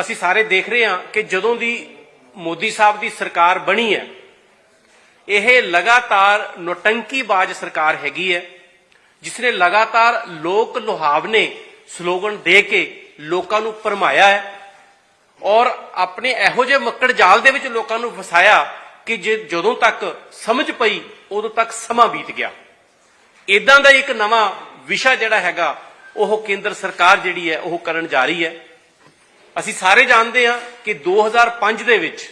ਅਸੀਂ ਸਾਰੇ ਦੇਖ ਰਹੇ ਹਾਂ ਕਿ ਜਦੋਂ ਦੀ ਮੋਦੀ ਸਾਹਿਬ ਦੀ ਸਰਕਾਰ ਬਣੀ ਹੈ, ਇਹ ਲਗਾਤਾਰ ਨੋਟੰਕੀਬਾਜ਼ ਸਰਕਾਰ ਹੈਗੀ ਹੈ, ਜਿਸ ਨੇ ਲਗਾਤਾਰ ਲੋਕ ਲੁਹਾਵਨੇ ਸਲੋਗਨ ਦੇ ਕੇ ਲੋਕਾਂ ਨੂੰ ਭਰਮਾਇਆ ਹੈ ਔਰ ਆਪਣੇ ਇਹੋ ਜਿਹੇ ਮੱਕੜ ਜਾਲ ਦੇ ਵਿੱਚ ਲੋਕਾਂ ਨੂੰ ਫਸਾਇਆ ਕਿ ਜੇ ਜਦੋਂ ਤੱਕ ਸਮਝ ਪਈ, ਉਦੋਂ ਤੱਕ ਸਮਾਂ ਬੀਤ ਗਿਆ। ਇਦਾਂ ਦਾ ਇੱਕ ਨਵਾਂ ਵਿਸ਼ਾ ਜਿਹੜਾ ਹੈਗਾ, ਉਹ ਕੇਂਦਰ ਸਰਕਾਰ ਜਿਹੜੀ ਹੈ, ਉਹ ਕਰਨ ਜਾ ਰਹੀ ਹੈ। ਅਸੀਂ ਸਾਰੇ ਜਾਣਦੇ ਹਾਂ ਕਿ 2005 ਦੇ ਵਿੱਚ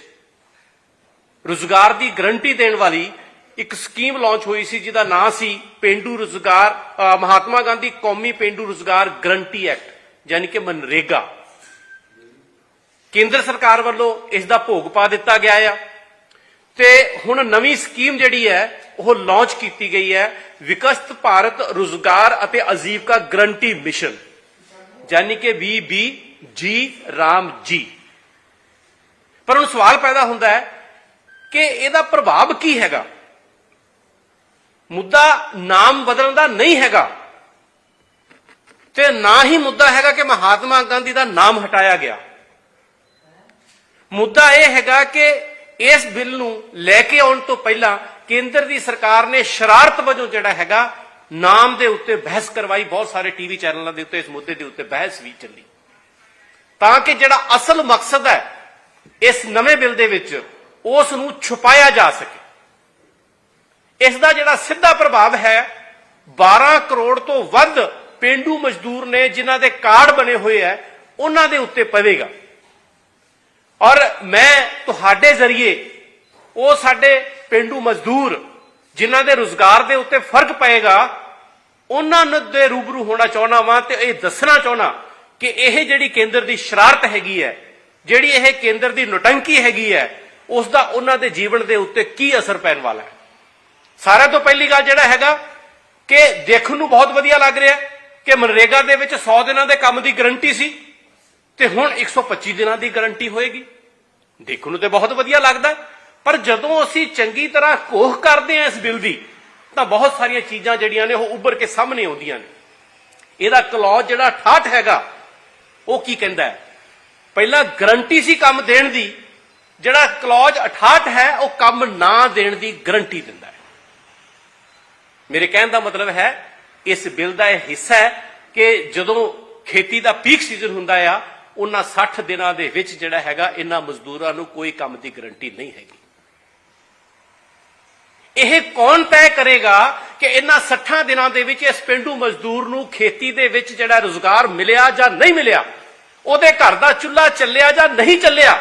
ਰੁਜ਼ਗਾਰ ਦੀ ਗਰੰਟੀ ਦੇਣ ਵਾਲੀ ਇੱਕ ਸਕੀਮ ਲਾਂਚ ਹੋਈ ਸੀ, ਜਿਹਦਾ ਨਾਂ ਸੀ ਪਿੰਡੂ ਰੁਜ਼ਗਾਰ ਮਹਾਤਮਾ ਗਾਂਧੀ ਕੌਮੀ ਪਿੰਡੂ ਰੁਜ਼ਗਾਰ ਗਰੰਟੀ ਐਕਟ, ਯਾਨੀ ਕਿ ਮਨਰੇਗਾ। ਕੇਂਦਰ ਸਰਕਾਰ ਵੱਲੋਂ ਇਸ ਦਾ ਭੋਗ ਪਾ ਦਿੱਤਾ ਗਿਆ ਆ। ਤੇ ਹੁਣ ਨਵੀਂ ਸਕੀਮ ਜਿਹੜੀ ਹੈ, ਉਹ ਲਾਂਚ ਕੀਤੀ ਗਈ ਹੈ, ਵਿਕਸਤ ਭਾਰਤ ਰੁਜ਼ਗਾਰ ਅਤੇ ਆਜੀਵਕਾ ਗਰੰਟੀ ਮਿਸ਼ਨ, ਯਾਨੀ ਕਿ ਬੀ ਜੀ, ਰਾਮ ਜੀ। ਪਰ ਹੁਣ ਸਵਾਲ ਪੈਦਾ ਹੁੰਦਾ ਹੈ ਕਿ ਇਹਦਾ ਪ੍ਰਭਾਵ ਕੀ ਹੈਗਾ? ਮੁੱਦਾ ਨਾਮ ਬਦਲਣ ਦਾ ਨਹੀਂ ਹੈਗਾ। ਤੇ ਨਾ ਹੀ ਮੁੱਦਾ ਹੈਗਾ ਕਿ ਮਹਾਤਮਾ ਗਾਂਧੀ ਦਾ ਨਾਮ ਹਟਾਇਆ ਗਿਆ। ਮੁੱਦਾ ਇਹ ਹੈਗਾ ਕਿ ਇਸ ਬਿੱਲ ਨੂੰ ਲੈ ਕੇ ਆਉਣ ਤੋਂ ਪਹਿਲਾਂ ਕੇਂਦਰ ਦੀ ਸਰਕਾਰ ਨੇ ਸ਼ਰਾਰਤ ਵਜੋਂ ਜਿਹੜਾ ਹੈਗਾ, ਨਾਮ ਦੇ ਉੱਤੇ ਬਹਿਸ ਕਰਵਾਈ। ਬਹੁਤ ਸਾਰੇ ਟੀਵੀ ਚੈਨਲਾਂ ਦੇ ਉੱਤੇ ਇਸ ਮੁੱਦੇ ਦੇ ਉੱਤੇ ਬਹਿਸ ਵੀ ਚੱਲੀ। ਤਾਂ ਕਿ ਜਿਹੜਾ ਅਸਲ ਮਕਸਦ ਹੈ ਇਸ ਨਵੇਂ ਬਿੱਲ ਦੇ ਵਿੱਚ ਉਸ ਨੂੰ ਛੁਪਾਇਆ ਜਾ ਸਕੇ। ਇਸ ਦਾ ਜਿਹੜਾ ਸਿੱਧਾ ਪ੍ਰਭਾਵ ਹੈ 12 ਕਰੋੜ ਤੋਂ ਵੱਧ ਪਿੰਡੂ ਮਜ਼ਦੂਰ ਨੇ ਜਿਨ੍ਹਾਂ ਦੇ ਕਾਰਡ ਬਣੇ ਹੋਏ ਹੈ, ਉਹਨਾਂ ਦੇ ਉੱਤੇ ਪਵੇਗਾ। ਔਰ ਮੈਂ ਤੁਹਾਡੇ ਜ਼ਰੀਏ ਉਹ ਸਾਡੇ ਪਿੰਡੂ ਮਜ਼ਦੂਰ ਜਿਨ੍ਹਾਂ ਦੇ ਰੋਜ਼ਗਾਰ ਦੇ ਉੱਤੇ ਫ਼ਰਕ ਪਏਗਾ, ਉਹਨਾਂ ਨੂੰ ਦੇ ਰੂਬਰੂ ਹੋਣਾ ਚਾਹਣਾ ਵਾਂ ਤੇ ਇਹ ਦੱਸਣਾ ਚਾਹਣਾ ਕਿ ਇਹ ਜਿਹੜੀ ਕੇਂਦਰ ਦੀ ਸ਼ਰਾਰਤ ਹੈਗੀ ਹੈ, ਜਿਹੜੀ ਇਹ ਕੇਂਦਰ ਦੀ ਨੋਟੰਕੀ ਹੈਗੀ ਹੈ ਉਸ ਦਾ ਉਹਨਾਂ ਦੇ ਜੀਵਨ ਦੇ ਉੱਤੇ ਕੀ ਅਸਰ ਪੈਣ ਵਾਲਾ ਹੈ? ਸਾਰਿਆਂ ਤੋਂ ਪਹਿਲੀ ਗੱਲ ਜਿਹੜਾ ਹੈਗਾ ਕਿ ਦੇਖਣ ਨੂੰ ਬਹੁਤ ਵਧੀਆ ਲੱਗ ਰਿਹਾ ਕਿ ਮਨਰੇਗਾ ਦੇ ਵਿੱਚ 100 ਦਿਨਾਂ ਦੇ ਕੰਮ ਦੀ ਗਾਰੰਟੀ ਸੀ ਤੇ ਹੁਣ 125 ਦਿਨਾਂ ਦੀ ਗਾਰੰਟੀ ਹੋਏਗੀ। ਦੇਖਣ ਨੂੰ ਤੇ ਬਹੁਤ ਵਧੀਆ ਲੱਗਦਾ ਪਰ ਜਦੋਂ ਅਸੀਂ ਚੰਗੀ ਤਰ੍ਹਾਂ ਕੋਹ ਕਰਦੇ ਹਾਂ ਇਸ ਬਿੱਲ ਦੀ, ਤਾਂ ਬਹੁਤ ਸਾਰੀਆਂ ਚੀਜ਼ਾਂ ਜਿਹੜੀਆਂ ਨੇ ਉਹ ਉੱਭਰ ਕੇ ਸਾਹਮਣੇ ਆਉਂਦੀਆਂ ਨੇ। ਇਹਦਾ ਕਲੌਜ ਜਿਹੜਾ 68 ਹੈਗਾ ਉਹ ਕੀ ਕਹਿੰਦਾ ਪਹਿਲਾਂ ਗਰੰਟੀ ਸੀ ਕੰਮ ਦੇਣ ਦੀ, ਜਿਹੜਾ ਕਲੌਜ 68 ਹੈ, ਉਹ ਕੰਮ ਨਾ ਦੇਣ ਦੀ ਗਰੰਟੀ ਦਿੰਦਾ ਹੈ। ਮੇਰੇ ਕਹਿਣ ਦਾ ਮਤਲਬ ਹੈ, ਇਸ ਬਿੱਲ ਦਾ ਇਹ ਹਿੱਸਾ ਹੈ ਕਿ ਜਦੋਂ ਖੇਤੀ ਦਾ ਪੀਕ ਸੀਜ਼ਨ ਹੁੰਦਾ ਆ, ਉਹਨਾਂ 60 ਦਿਨਾਂ ਦੇ ਵਿੱਚ ਜਿਹੜਾ ਹੈਗਾ, ਇਹਨਾਂ ਮਜ਼ਦੂਰਾਂ ਨੂੰ ਕੋਈ ਕੰਮ ਦੀ ਗਾਰੰਟੀ ਨਹੀਂ ਹੈਗੀ। ਇਹ ਕੌਣ ਤੈਅ ਕਰੇਗਾ ਕਿ ਇਹਨਾਂ 60 ਦਿਨਾਂ ਦੇ ਵਿੱਚ ਇਸ ਪਿੰਡੂ ਮਜ਼ਦੂਰ ਨੂੰ ਖੇਤੀ ਦੇ ਵਿੱਚ ਜਿਹੜਾ ਰੋਜ਼ਗਾਰ ਮਿਲਿਆ ਜਾਂ ਨਹੀਂ ਮਿਲਿਆ, ਉਹਦੇ ਘਰ ਦਾ ਚੁੱਲ੍ਹਾ ਚੱਲਿਆ ਜਾਂ ਨਹੀਂ ਚੱਲਿਆ,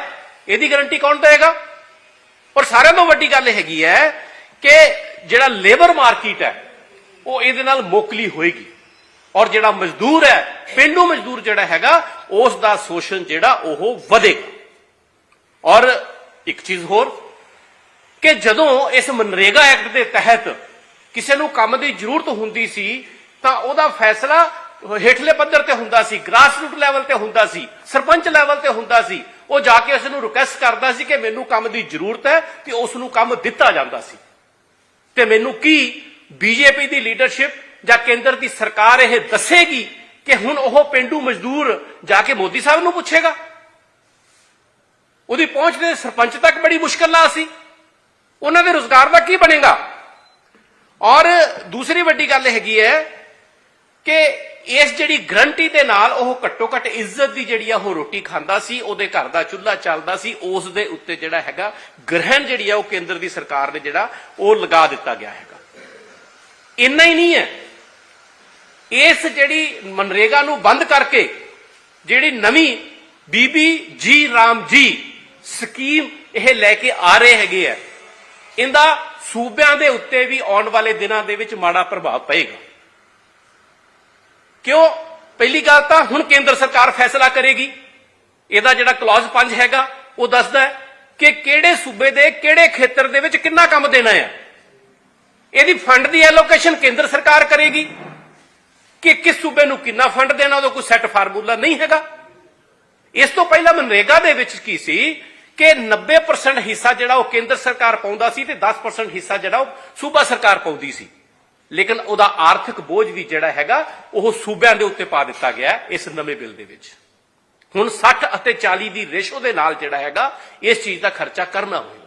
ਇਹਦੀ ਗਾਰੰਟੀ ਕੌਣ ਦੇਗਾ ਔਰ ਸਾਰਿਆਂ ਤੋਂ ਵੱਡੀ ਗੱਲ ਹੈਗੀ ਹੈ ਕਿ ਜਿਹੜਾ ਲੇਬਰ ਮਾਰਕੀਟ ਹੈ, ਉਹ ਇਹਦੇ ਨਾਲ ਮੋਕਲੀ ਹੋਏਗੀ। ਔਰ ਜਿਹੜਾ ਮਜ਼ਦੂਰ ਹੈ, ਪਿੰਡੂ ਮਜ਼ਦੂਰ ਜਿਹੜਾ ਹੈਗਾ, ਉਸ ਦਾ ਸ਼ੋਸ਼ਣ ਜਿਹੜਾ ਉਹ ਵਧੇਗਾ। ਔਰ ਇੱਕ ਚੀਜ਼ ਹੋਰ, ਕਿ ਜਦੋਂ ਇਸ ਮਨਰੇਗਾ ਐਕਟ ਦੇ ਤਹਿਤ ਕਿਸੇ ਨੂੰ ਕੰਮ ਦੀ ਜ਼ਰੂਰਤ ਹੁੰਦੀ ਸੀ, ਤਾਂ ਉਹਦਾ ਫੈਸਲਾ ਹੇਠਲੇ ਪੱਧਰ ਤੇ ਹੁੰਦਾ ਸੀ ਗ੍ਰਾਸਰੂਟ ਲੈਵਲ ਤੇ ਹੁੰਦਾ ਸੀ, ਸਰਪੰਚ ਲੈਵਲ ਤੇ ਹੁੰਦਾ ਸੀ। ਉਹ ਜਾ ਕੇ ਉਸ ਨੂੰ ਰਿਕੁਐਸਟ ਕਰਦਾ ਸੀ ਕਿ ਮੈਨੂੰ ਕੰਮ ਦੀ ਜ਼ਰੂਰਤ ਹੈ ਤੇ ਉਸ ਨੂੰ ਕੰਮ ਦਿੱਤਾ ਜਾਂਦਾ ਸੀ। ਤੇ ਮੈਨੂੰ ਕੀ ਬੀਜੇਪੀ ਦੀ ਲੀਡਰਸ਼ਿਪ ਜਾਂ ਕੇਂਦਰ ਦੀ ਸਰਕਾਰ ਇਹ ਦੱਸੇਗੀ ਕਿ ਹੁਣ ਉਹ ਪਿੰਡੂ ਮਜ਼ਦੂਰ ਜਾ ਕੇ ਮੋਦੀ ਸਾਹਿਬ ਨੂੰ ਪੁੱਛੇਗਾ? ਉਹਦੀ ਪਹੁੰਚ ਦੇ ਸਰਪੰਚ ਤੱਕ ਬੜੀ ਮੁਸ਼ਕਲ ਨਾਲ ਸੀ। ਉਹਨਾਂ ਦੇ ਰੋਜ਼ਗਾਰ ਦਾ ਕੀ ਬਣੇਗਾ? ਔਰ ਦੂਸਰੀ ਵੱਡੀ ਗੱਲ ਹੈਗੀ ਹੈ ਕਿ ਇਸ ਜਿਹੜੀ ਗਰੰਟੀ ਦੇ ਨਾਲ ਉਹ ਘੱਟੋ ਘੱਟ ਇੱਜ਼ਤ ਦੀ ਜਿਹੜੀ ਆ ਉਹ ਰੋਟੀ ਖਾਂਦਾ ਸੀ, ਉਹਦੇ ਘਰ ਦਾ ਚੁੱਲ੍ਹਾ ਚੱਲਦਾ ਸੀ, ਉਸ ਦੇ ਉੱਤੇ ਜਿਹੜਾ ਹੈਗਾ ਗ੍ਰਹਿਣ ਜਿਹੜੀ ਆ ਉਹ ਕੇਂਦਰ ਦੀ ਸਰਕਾਰ ਨੇ ਜਿਹੜਾ ਉਹ ਲਗਾ ਦਿੱਤਾ ਗਿਆ ਹੈਗਾ। ਇੰਨਾ ਹੀ ਨਹੀਂ ਹੈ। ਇਸ ਜਿਹੜੀ ਮਨਰੇਗਾ ਨੂੰ ਬੰਦ ਕਰਕੇ ਜਿਹੜੀ ਨਵੀਂ ਬੀਬੀ ਜੀ ਰਾਮ ਜੀ ਸਕੀਮ ਇਹ ਲੈ ਕੇ ਆ ਰਹੇ ਹੈਗੇ ਆ। ਇਹਦਾ ਸੂਬਿਆਂ ਦੇ ਉੱਤੇ ਵੀ ਆਉਣ ਵਾਲੇ ਦਿਨਾਂ ਦੇ ਵਿੱਚ ਮਾੜਾ ਪ੍ਰਭਾਵ ਪਏਗਾ। ਕਿਉਂ? ਪਹਿਲੀ ਗੱਲ ਤਾਂ ਹੁਣ ਕੇਂਦਰ ਸਰਕਾਰ ਫੈਸਲਾ ਕਰੇਗੀ। ਇਹਦਾ ਜਿਹੜਾ ਕਲੌਜ਼ 5 ਹੈਗਾ, ਉਹ ਦੱਸਦਾ ਹੈ ਕਿ ਕਿਹੜੇ ਸੂਬੇ ਦੇ ਕਿਹੜੇ ਖੇਤਰ ਦੇ ਵਿੱਚ ਕਿੰਨਾ ਕੰਮ ਦੇਣਾ ਹੈ। ਇਹਦੀ ਫੰਡ ਦੀ ਐਲੋਕੇਸ਼ਨ ਕੇਂਦਰ ਸਰਕਾਰ ਕਰੇਗੀ। ਕਿ ਕਿਸ ਸੂਬੇ ਨੂੰ ਕਿੰਨਾ ਫੰਡ ਦੇਣਾ, ਉਹਦਾ ਕੋਈ ਸੈੱਟ ਫਾਰਮੂਲਾ ਨਹੀਂ ਹੈਗਾ। ਇਸ ਤੋਂ ਪਹਿਲਾਂ ਮਨਰੇਗਾ ਦੇ ਵਿੱਚ ਕੀ ਸੀ ਕਿ 90% ਹਿੱਸਾ ਜਿਹੜਾ ਉਹ ਕੇਂਦਰ ਸਰਕਾਰ ਪਾਉਂਦਾ ਸੀ ਤੇ 10% ਹਿੱਸਾ ਜਿਹੜਾ ਉਹ ਸੂਬਾ ਸਰਕਾਰ ਪਾਉਂਦੀ ਸੀ। ਲੇਕਿਨ ਉਹਦਾ ਆਰਥਿਕ ਬੋਝ ਵੀ ਜਿਹੜਾ ਹੈਗਾ, ਉਹ ਸੂਬਿਆਂ ਦੇ ਉੱਤੇ ਪਾ ਦਿੱਤਾ ਗਿਆ ਇਸ ਨਵੇਂ ਬਿੱਲ ਦੇ ਵਿੱਚ। ਹੁਣ 60 ਅਤੇ 40 ਦੀ ਰੇਸ਼ੋ ਦੇ ਨਾਲ ਜਿਹੜਾ ਹੈਗਾ, ਇਸ ਚੀਜ਼ ਦਾ ਖਰਚਾ ਕਰਨਾ ਹੋਵੇਗਾ